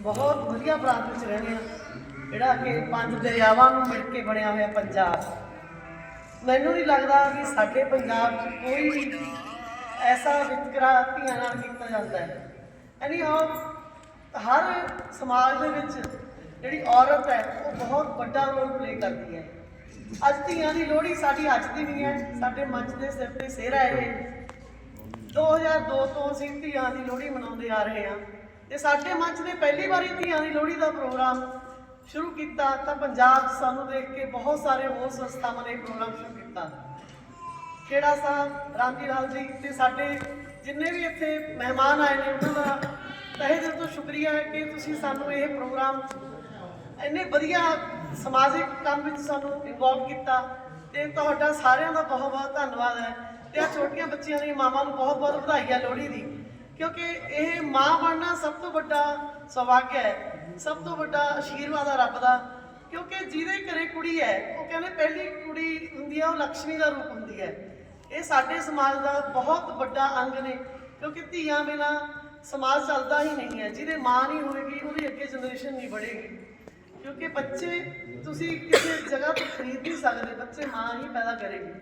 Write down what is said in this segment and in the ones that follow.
ਬਹੁਤ ਵਧੀਆ ਪ੍ਰਾਂਤ ਵਿੱਚ ਰਹਿੰਦੇ ਆ। ਜਿਹੜਾ ਕਿ ਪੰਜ ਦਰਿਆਵਾਂ ਨੂੰ ਮਿਲ ਕੇ ਬਣਿਆ ਹੋਇਆ ਪੰਜਾਬ। ਮੈਨੂੰ ਨਹੀਂ ਲੱਗਦਾ ਕਿ ਸਾਡੇ ਪੰਜਾਬ 'ਚ ਕੋਈ ਵੀ ਐਸਾ ਵਿਤਕਰਾ ਧੀਆਂ ਨਾਲ ਕੀਤਾ ਜਾਂਦਾ ਹੈ। ਐਨੀ ਹਰ ਸਮਾਜ ਦੇ ਵਿੱਚ ਜਿਹੜੀ ਔਰਤ ਹੈ, ਉਹ ਬਹੁਤ ਵੱਡਾ ਰੋਲ ਪਲੇ ਕਰਦੀ ਹੈ। ਅੱਜ ਧੀਆਂ ਦੀ ਲੋਹੜੀ ਸਾਡੀ ਅੱਜ ਦੀ ਨਹੀਂ ਹੈ। ਸਾਡੇ ਮੰਚ ਦੇ ਸਿਰ ਤੇ ਸਿਹਰਾ ਹੈ ਇਹ। 2002 ਤੋਂ ਅਸੀਂ ਧੀਆਂ ਦੀ ਲੋਹੜੀ ਮਨਾਉਂਦੇ ਆ ਰਹੇ ਹਾਂ। ਤੇ ਸਾਡੇ ਮੰਚ ਨੇ ਪਹਿਲੀ ਵਾਰੀ ਧੀਆਂ ਦੀ ਲੋਹੜੀ ਦਾ ਪ੍ਰੋਗਰਾਮ ਸ਼ੁਰੂ ਕੀਤਾ, ਤਾਂ ਪੰਜਾਬ 'ਚ ਸਾਨੂੰ ਦੇਖ ਕੇ ਬਹੁਤ ਸਾਰੇ ਹੋਰ ਸੰਸਥਾਵਾਂ ਨੇ ਇਹ ਪ੍ਰੋਗਰਾਮ ਸ਼ੁਰੂ ਕੀਤਾ। ਖੇੜਾ ਸਾਹਿਬ ਰਾਮਜੀ ਲਾਲ ਜੀ ਤੇ ਸਾਡੇ ਜਿੰਨੇ ਵੀ ਇੱਥੇ ਮਹਿਮਾਨ ਆਏ ਨੇ, ਉਹਨਾਂ ਦਾ ਤਹਿ ਦਿਲ ਤੋਂ ਸ਼ੁਕਰੀਆ ਹੈ ਕਿ ਤੁਸੀਂ ਸਾਨੂੰ ਇਹ ਪ੍ਰੋਗਰਾਮ ਇੰਨੇ ਵਧੀਆ ਸਮਾਜਿਕ ਕੰਮ ਵਿੱਚ ਸਾਨੂੰ ਇਨਵੋਲਵ ਕੀਤਾ ਤੇ ਤੁਹਾਡਾ ਸਾਰਿਆਂ ਦਾ ਬਹੁਤ ਬਹੁਤ ਧੰਨਵਾਦ ਹੈ। ਤੇ ਆ ਛੋਟੀਆਂ ਬੱਚੀਆਂ ਦੀ ਮਾਵਾਂ ਨੂੰ ਬਹੁਤ ਬਹੁਤ ਵਧਾਈ ਹੈ ਲੋਹੜੀ ਦੀ। ਕਿਉਂਕਿ ਇਹ ਮਾਂ ਬਣਨਾ ਸਭ ਤੋਂ ਵੱਡਾ ਸਵਾਗਤ ਹੈ, ਸਭ ਤੋਂ ਵੱਡਾ ਆਸ਼ੀਰਵਾਦ ਹੈ ਰੱਬ ਦਾ। ਕਿਉਂਕਿ ਜਿਹਦੇ ਘਰੇ ਕੁੜੀ ਹੈ, ਉਹ ਕਹਿੰਦੇ ਪਹਿਲੀ ਕੁੜੀ ਹੁੰਦੀ ਹੈ ਉਹ ਲక్ష్ਮੀ ਦਾ ਰੂਪ ਹੁੰਦੀ ਹੈ। ਇਹ ਸਾਡੇ ਸਮਾਜ ਦਾ ਬਹੁਤ ਵੱਡਾ ਅੰਗ ਨੇ, ਕਿਉਂਕਿ ਧੀਆਂ ਬਿਨਾ ਸਮਾਜ ਚੱਲਦਾ ਹੀ ਨਹੀਂ ਹੈ। ਜਿਹਦੇ ਮਾਂ ਨਹੀਂ ਹੋਏਗੀ, ਉਹਦੀ ਅੱਗੇ ਜਨਰੇਸ਼ਨ ਨਹੀਂ ਵਧੇਗੀ ਕਿਉਂਕਿ ਬੱਚੇ ਤੁਸੀਂ ਕਿਸੇ ਜਗ੍ਹਾ ਤੋਂ ਖਰੀਦ ਨਹੀਂ ਸਕਦੇ, ਬੱਚੇ ਮਾਂ ਹੀ ਪੈਦਾ ਕਰੇਗੀ।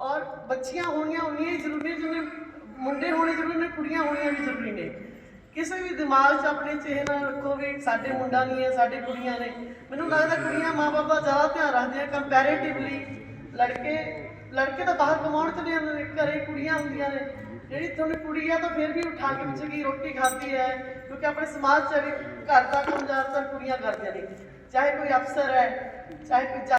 ਔਰ ਬੱਚੀਆਂ ਹੋਣੀਆਂ ਉਨੀਆਂ ਹੀ ਜ਼ਰੂਰੀ ਜਿਵੇਂ ਮੁੰਡੇ ਹੋਣੇ ਜ਼ਰੂਰੀ ਨੇ, ਕੁੜੀਆਂ ਹੋਣੀਆਂ ਵੀ ਜ਼ਰੂਰੀ ਨੇ। ਕਿਸੇ ਵੀ ਦਿਮਾਗ 'ਚ ਆਪਣੇ ਚਿਹਰੇ ਨਾਲ ਰੱਖੋਗੇ, ਸਾਡੇ ਮੁੰਡਾ ਨਹੀਂ ਹੈ, ਸਾਡੇ ਕੁੜੀਆਂ ਨੇ। ਮੈਨੂੰ ਲੱਗਦਾ ਕੁੜੀਆਂ ਮਾਪੇ ਦਾ ਜ਼ਿਆਦਾ ਧਿਆਨ ਰੱਖਦੀਆਂ ਕੰਪੈਰੀਟਿਵਲੀ ਲੜਕੇ ਲੜਕੇ ਤਾਂ ਬਾਹਰ ਕਮਾਉਣ ਚਲੇ ਜਾਂਦੇ ਨੇ, ਘਰੇ ਕੁੜੀਆਂ ਹੁੰਦੀਆਂ ਨੇ। ਜਿਹੜੀ ਤੁਹਾਨੂੰ ਕੁੜੀ ਆ ਤਾਂ ਫਿਰ ਵੀ ਉਠਾ ਕੇ ਪੁੱਛੇਗੀ ਰੋਟੀ ਖਾਂਦੀ ਹੈ, ਕਿਉਂਕਿ ਆਪਣੇ ਸਮਾਜ 'ਚ ਵੀ ਘਰ ਦਾ ਕੰਮ ਜ਼ਿਆਦਾਤਰ ਕੁੜੀਆਂ ਕਰਦੀਆਂ ਨੇ। ਚਾਹੇ ਕੋਈ ਅਫਸਰ ਹੈ, ਚਾਹੇ ਕੋਈ